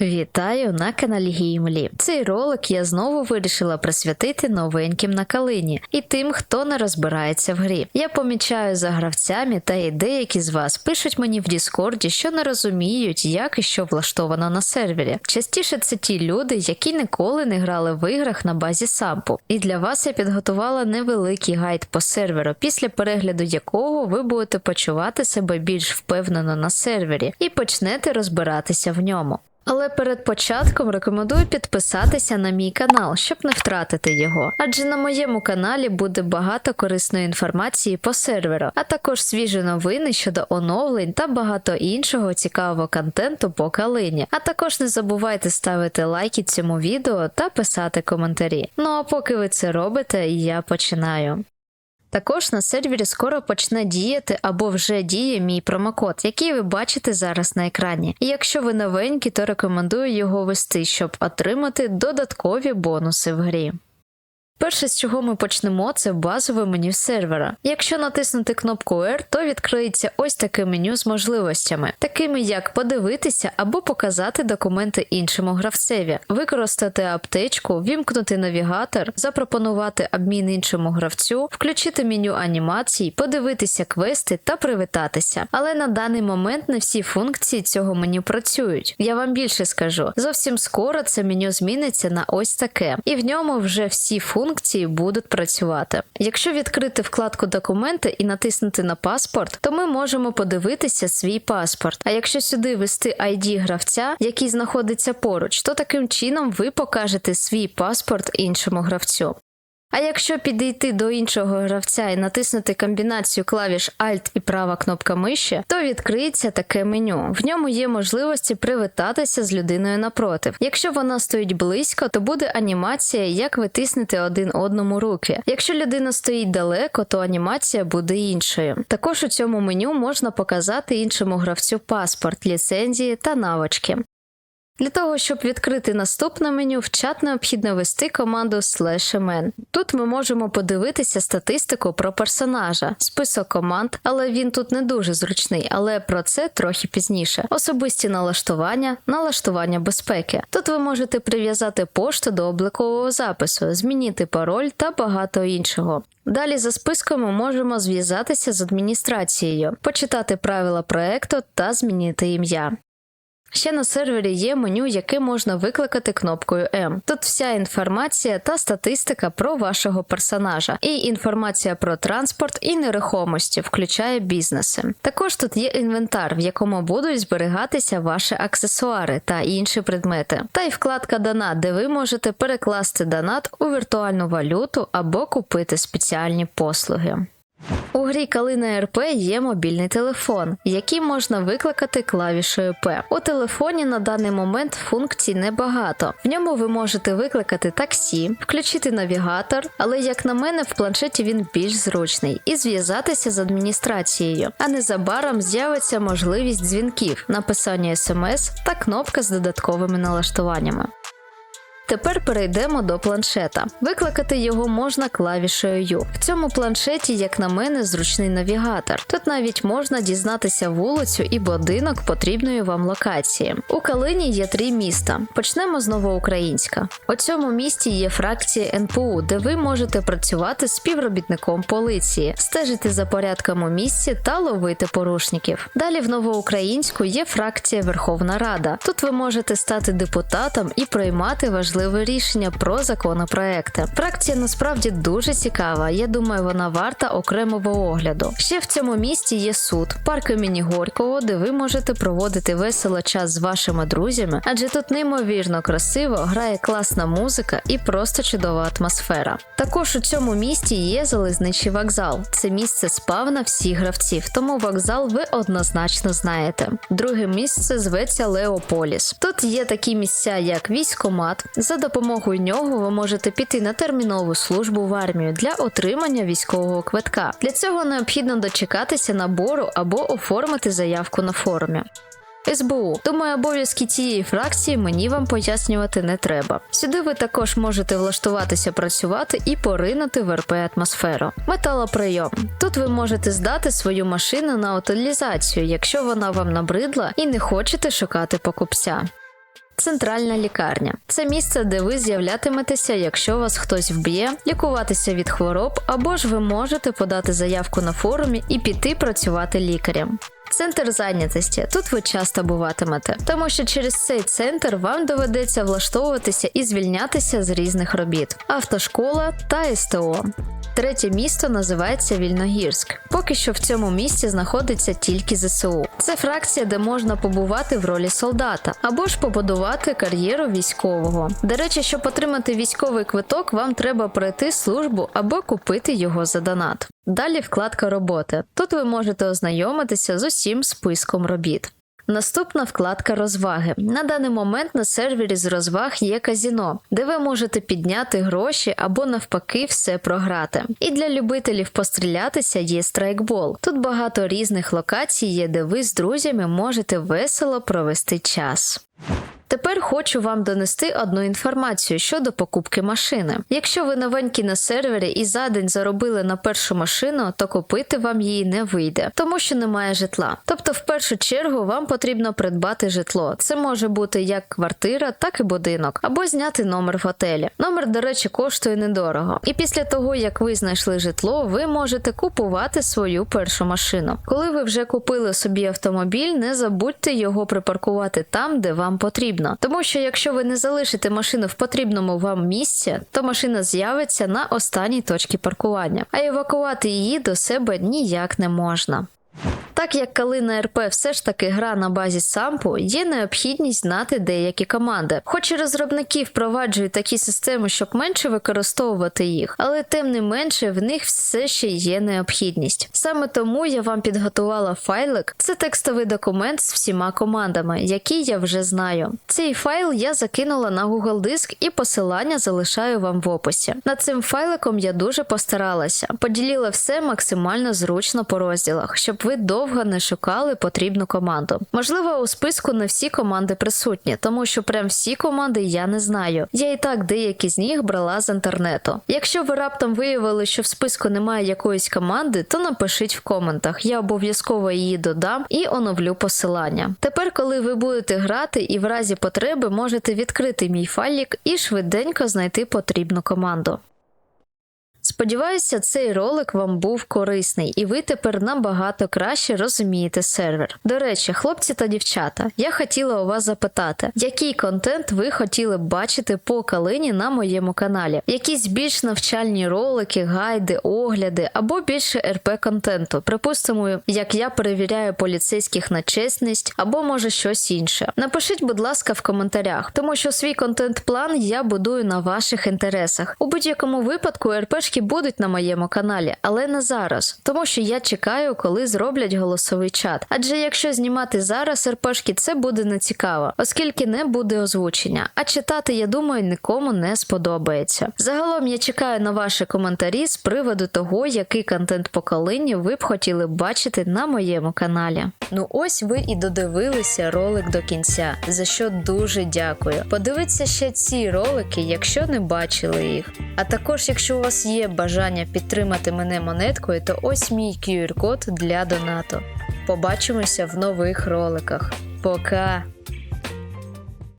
Вітаю на каналі Гімлі. Цей ролик я знову вирішила присвятити новеньким на калині і тим, хто не розбирається в грі. Я помічаю за гравцями, та й деякі з вас пишуть мені в Діскорді, що не розуміють, як і що влаштовано на сервері. Частіше це ті люди, які ніколи не грали в іграх на базі сампу. І для вас я підготувала невеликий гайд по серверу, після перегляду якого ви будете почувати себе більш впевнено на сервері і почнете розбиратися в ньому. Але перед початком рекомендую підписатися на мій канал, щоб не втратити його. Адже на моєму каналі буде багато корисної інформації по серверу, а також свіжі новини щодо оновлень та багато іншого цікавого контенту по калині. А також не забувайте ставити лайки цьому відео та писати коментарі. Ну а поки ви це робите, я починаю. Також на сервері скоро почне діяти або вже діє мій промокод, який ви бачите зараз на екрані. І якщо ви новенькі, то рекомендую його вести, щоб отримати додаткові бонуси в грі. Перше, з чого ми почнемо, це базове меню сервера. Якщо натиснути кнопку R, то відкриється ось таке меню з можливостями, такими як подивитися або показати документи іншому гравцеві, використати аптечку, вімкнути навігатор, запропонувати обмін іншому гравцю, включити меню анімацій, подивитися квести та привітатися. Але на даний момент не всі функції цього меню працюють. Я вам більше скажу. Зовсім скоро це меню зміниться на ось таке, і в ньому вже всі функції будуть працювати. Якщо відкрити вкладку документи і натиснути на паспорт, то ми можемо подивитися свій паспорт. А якщо сюди ввести ID гравця, який знаходиться поруч, то таким чином ви покажете свій паспорт іншому гравцю. А якщо підійти до іншого гравця і натиснути комбінацію клавіш Alt і права кнопка миші, то відкриється таке меню. В ньому є можливості привітатися з людиною напротив. Якщо вона стоїть близько, то буде анімація, як ви один одному руки. Якщо людина стоїть далеко, то анімація буде іншою. Також у цьому меню можна показати іншому гравцю паспорт, ліцензії та навички. Для того, щоб відкрити наступне меню, в чат необхідно ввести команду «mn». Тут ми можемо подивитися статистику про персонажа, список команд, але він тут не дуже зручний, але про це трохи пізніше. Особисті налаштування, налаштування безпеки. Тут ви можете прив'язати пошту до облікового запису, змінити пароль та багато іншого. Далі за списком ми можемо зв'язатися з адміністрацією, почитати правила проекту та змінити ім'я. Ще на сервері є меню, яке можна викликати кнопкою М. Тут вся інформація та статистика про вашого персонажа, і інформація про транспорт і нерухомості, включає бізнеси. Також тут є інвентар, в якому будуть зберігатися ваші аксесуари та інші предмети. Та й вкладка Донат, де ви можете перекласти донат у віртуальну валюту або купити спеціальні послуги. У грі Калина РП є мобільний телефон, який можна викликати клавішою П. У телефоні на даний момент функцій небагато. В ньому ви можете викликати таксі, включити навігатор, але, як на мене, в планшеті він більш зручний, і зв'язатися з адміністрацією. А незабаром з'явиться можливість дзвінків, написання смс та кнопка з додатковими налаштуваннями. Тепер перейдемо до планшета. Викликати його можна клавішею U. В цьому планшеті, як на мене, зручний навігатор. Тут навіть можна дізнатися вулицю і будинок потрібної вам локації. У Калині є три міста. Почнемо з Новоукраїнська. У цьому місті є фракція НПУ, де ви можете працювати співробітником поліції, стежити за порядком у місті та ловити порушників. Далі в Новоукраїнську є фракція Верховна Рада. Тут ви можете стати депутатом і приймати важливі важливе рішення про законопроекти. Фракція насправді дуже цікава. Я думаю, вона варта окремого огляду. Ще в цьому місті є суд, парк імені Горького, де ви можете проводити весело час з вашими друзями, адже тут неймовірно красиво грає класна музика і просто чудова атмосфера. Також у цьому місті є залізничий вокзал. Це місце спавна всіх гравців, тому вокзал ви однозначно знаєте. Друге місце зветься Леополіс. Тут є такі місця, як військомат. За допомогою нього ви можете піти на термінову службу в армію для отримання військового квитка. Для цього необхідно дочекатися набору або оформити заявку на форумі. СБУ. Думаю, обов'язки цієї фракції мені вам пояснювати не треба. Сюди ви також можете влаштуватися працювати і поринути в РП атмосферу. Металоприйом. Тут ви можете здати свою машину на утилізацію, якщо вона вам набридла і не хочете шукати покупця. Центральна лікарня це місце, де ви з'являтиметеся, якщо вас хтось вб'є, лікуватися від хвороб, або ж ви можете подати заявку на форумі і піти працювати лікарем. Центр зайнятості тут ви часто буватимете, тому що через цей центр вам доведеться влаштовуватися і звільнятися з різних робіт: автошкола та СТО. Третє місто називається Вільногірськ. Поки що в цьому місті знаходиться тільки ЗСУ. Це фракція, де можна побувати в ролі солдата або ж побудувати кар'єру військового. До речі, щоб отримати військовий квиток, вам треба пройти службу або купити його за донат. Далі вкладка роботи. Тут ви можете ознайомитися з усім списком робіт. Наступна вкладка розваги. На даний момент на сервері з розваг є казіно, де ви можете підняти гроші або навпаки все програти. І для любителів пострілятися є страйкбол. Тут багато різних локацій є, де ви з друзями можете весело провести час. Тепер хочу вам донести одну інформацію щодо покупки машини. Якщо ви новенькі на сервері і за день заробили на першу машину, то купити вам її не вийде, тому що немає житла. Тобто, в першу чергу вам потрібно придбати житло. Це може бути як квартира, так і будинок, або зняти номер в готелі. Номер, до речі, коштує недорого. І після того, як ви знайшли житло, ви можете купувати свою першу машину. Коли ви вже купили собі автомобіль, не забудьте його припаркувати там, де вам потрібно. Тому що якщо ви не залишите машину в потрібному вам місці, то машина з'явиться на останній точці паркування, а евакувати її до себе ніяк не можна. Так як Калина РП все ж таки гра на базі сампу, є необхідність знати деякі команди. Хоч і розробники впроваджують такі системи, щоб менше використовувати їх, але тим не менше в них все ще є необхідність. Саме тому я вам підготувала файлик. Це текстовий документ з всіма командами, які я вже знаю. Цей файл я закинула на Google Диск і посилання залишаю вам в описі. Над цим файликом я дуже постаралася, поділила все максимально зручно по розділах, щоб ви довго не шукали потрібну команду. Можливо, у списку не всі команди присутні, тому що прям всі команди я не знаю. Я і так деякі з них брала з інтернету. Якщо ви раптом виявили, що в списку немає якоїсь команди, то напишіть в коментах. Я обов'язково її додам і оновлю посилання. Тепер, коли ви будете грати і в разі потреби можете відкрити мій файлік і швиденько знайти потрібну команду. Сподіваюся, цей ролик вам був корисний, і ви тепер набагато краще розумієте сервер. До речі, хлопці та дівчата, я хотіла у вас запитати, який контент ви хотіли б бачити по калині на моєму каналі? Якісь більш навчальні ролики, гайди, огляди або більше РП контенту. Припустимо, як я перевіряю поліцейських на чесність, або може щось інше. Напишіть, будь ласка, в коментарях, тому що свій контент-план я будую на ваших інтересах. У будь-якому випадку РПшки будуть на моєму каналі, але не зараз, тому що я чекаю, коли зроблять голосовий чат. Адже якщо знімати зараз РПшки, це буде нецікаво, оскільки не буде озвучення. А читати, я думаю, нікому не сподобається. Загалом я чекаю на ваші коментарі з приводу того, який контент по ви б хотіли бачити на моєму каналі. Ну ось ви і додивилися ролик до кінця, за що дуже дякую. Подивіться ще ці ролики, якщо не бачили їх. А також, якщо у вас є бажання підтримати мене монеткою, то ось мій QR-код для донату. Побачимося в нових роликах. Пока!